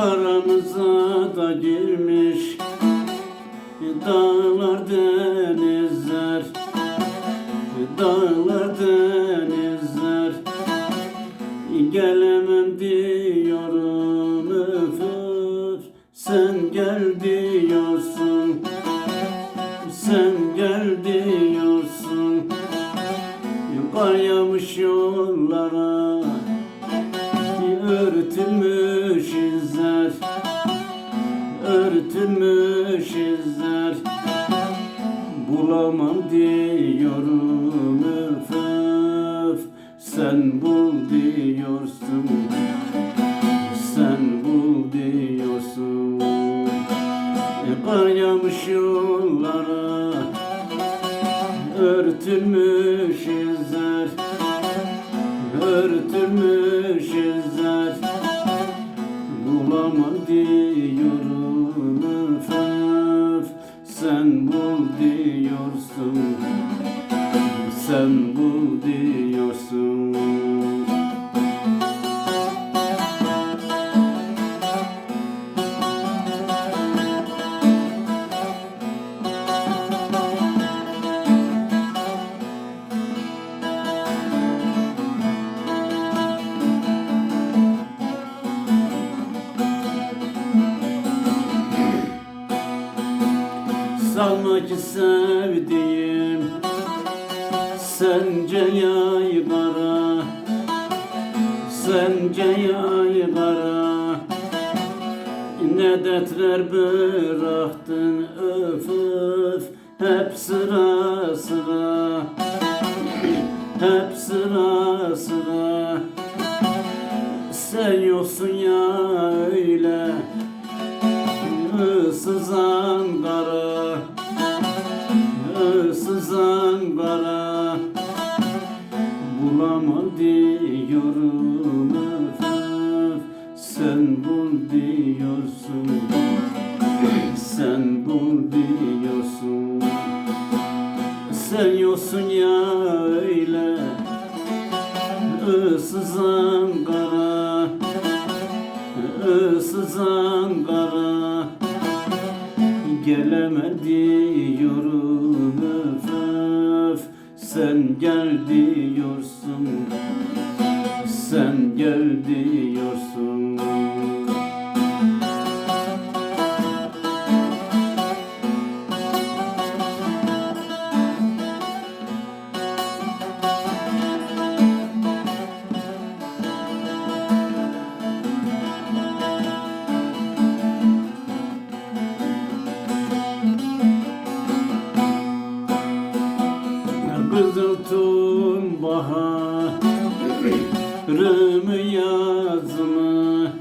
aramıza da girmiş. Dağlar denizler. Dağlar denizler. Gelemem diyorum öf Sen gel diyorsun. Sen gel diyorsun. Kar yağmış yollara Örtülmüş. Örtülmüş izler Bulamam diyorum öf öf Sen bul diyorsun. Sen bul diyorsun. E, Kar yollara Örtülmüş izler Örtülmüş Sen bul diyorsun. Sen bul diyorsun Salma ki sevdiğim Sence yaygara Sence yaygara Ne dertler bıraktın öf öf Hep sıra sıra. Hep sıra sıra. Sen yoksun ya öyle Sızan kara Sızan kara Bulamam diyorum öf Sen bul diyorsun. Sen bul diyorsun. Sen yoksun ya öyle. Sızan kara Sızan kara Gelemediyorum öf öf Sen gel diyorsun. Sen gel diyorsun baharımı yazma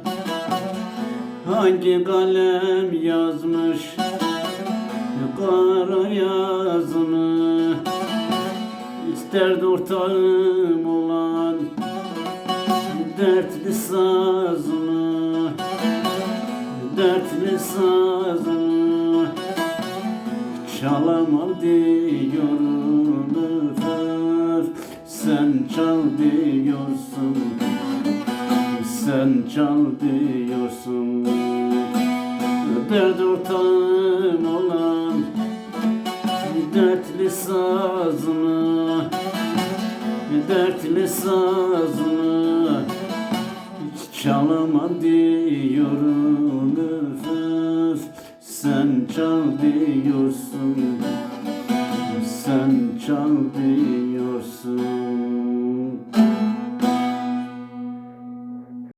Hangi kalem yazmış? Kara yazma İster ortağım olan dertli sazımı Dertli sazımı Çalamam diyorum çal diyorsun Sen çal diyorsun Dert ortağım olan Dertli sazımı Dertli sazımı Hiç çalamam diyorum. Öf Sen çal diyorsun Sen çal diyorsun